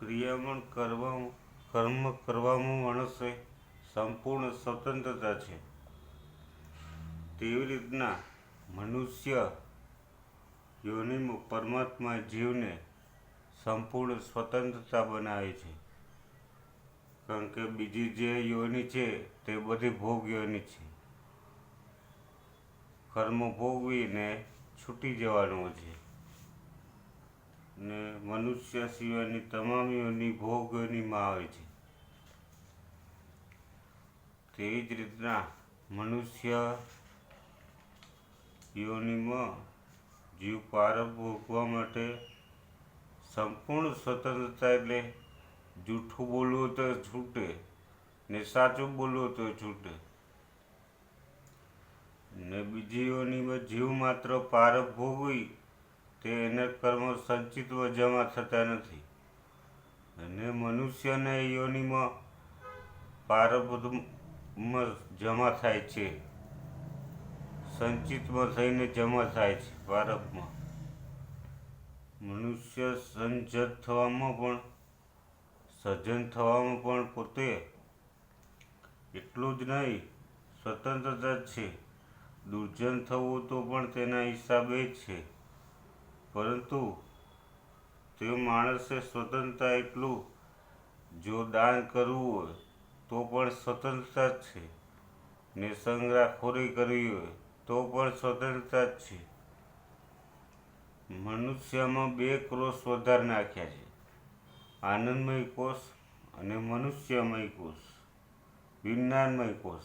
ક્રિયામણ કરવામાં, કર્મ કરવામાં માણસે સંપૂર્ણ સ્વતંત્રતા છે. તેવી રીતના મનુષ્ય યોનિમાં પરમાત્મા જીવને સંપૂર્ણ સ્વતંત્રતા બનાવે છે. કારણ કે બીજી જે યોની છે તે બધી ભોગ યોની છે. કર્મ ભોગવીને છૂટી જવાનું છે. ને મનુષ્ય સિવાયની તમામ યોની ભોગનીમાં આવે છે. તેવી જ રીતના મનુષ્ય યોનિમાં જીવ પારબ ભોગવા માટે સંપૂર્ણ સ્વતંત્રતા એટલે જૂઠું બોલવું તો છૂટે ને સાચું બોલવું તો છૂટે. ને બીજી યોનિમાં જીવ માત્ર પારબ ભોગવી તે એને કર્મ સંચિતમાં જમા થતા નથી. અને મનુષ્યને યોનિમાં પારબમાં જમા થાય છે. સંચિતમાં થઈને જમા થાય છે પારબમાં. મનુષ્ય સંજત થવામાં પણ, સજ્જન થવામાં પણ પોતે એટલું જ નહીં, સ્વતંત્રતા જ છે. દુર્જન થવું તો પણ તેના હિસાબે છે. પરંતુ તે માણસે સ્વતંત્રતા એટલું જો દાન કરવું હોય, તો પણ સ્વતંત્રતા જ છે. ને સંગ્રહખોરી કરવી હોય, તો પણ સ્વતંત્રતા જ છે. મનુષ્યમાં બે ક્રોસ વધારે નાખ્યા છે. આનંદમય કોષ અને મનુષ્યમય કોષ. વિજ્ઞાનમય કોષ.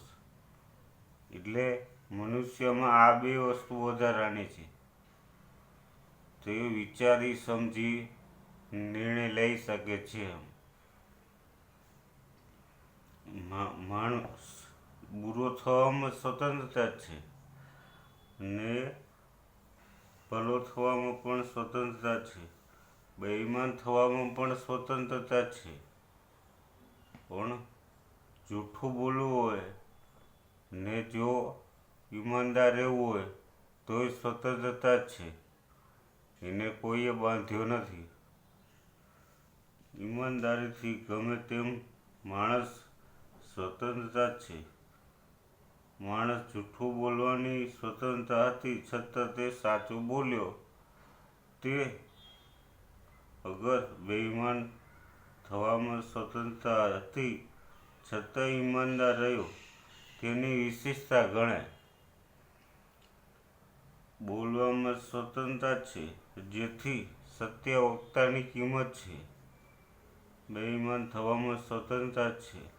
એટલે મનુષ્યમાં આ બે વસ્તુ વધારાની છે. તે વિચારી સમજી નિર્ણય લઈ શકે છે. માણસ બુરો થવામાં સ્વતંત્રતા છે ને ભલો થવામાં પણ સ્વતંત્રતા છે. બેઈમાન થવામાં પણ સ્વતંત્રતા છે. પણ જૂઠું બોલવું હોય ને જો ઈમાનદાર રહેવું હોય તોય સ્વતંત્રતા છે. એને કોઈએ બાંધ્યો નથી. ઈમાનદારીથી ગમે તેમ માણસ સ્વતંત્રતા છે. માણસ જૂઠું બોલવાની સ્વતંત્રતા હતી, છતાં તે સાચું બોલ્યો. તે અગર બેઈમાન થવામાં સ્વતંત્રતા હતી, છતાં ઈમાનદાર રહ્યો. તેની વિશેષતા ગણાય. બોલવામાં સ્વતંત્રતા છે, જેથી સત્ય વક્તાની કિંમત છે. બેઈમાન થવામાં સ્વતંત્રતા છે.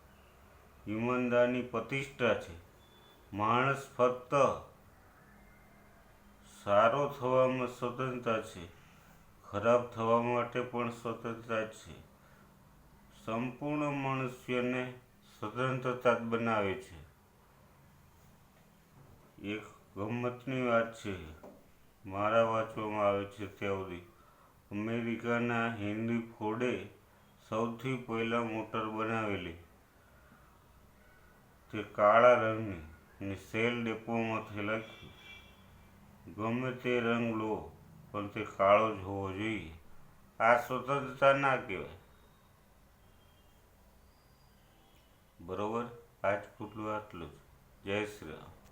ઈમાનદારની પ્રતિષ્ઠા છે. માણસ ફક્ત સારો થવામાં સ્વતંત્રતા છે, ખરાબ થવા માટે પણ સ્વતંત્રતા છે. સંપૂર્ણ મનુષ્યને સ્વતંત્રતા બનાવે છે. એક ગમ્મતની વાત છે. મારા વાંચવામાં આવે છે ત્યાં સુધી અમેરિકાના હેનરી ફોર્ડે સૌથી પહેલાં મોટર બનાવેલી. તે કાળા રંગની અને સેલ ડેપોમાંથી લખ્યું ગમે તે રંગ લો, પણ તે કાળો જ હોવો જોઈએ. આ સ્વતંત્રતા ના કહેવાય. બરોબર? આજ પૂરતું આટલું જ. જય શ્રી રામ.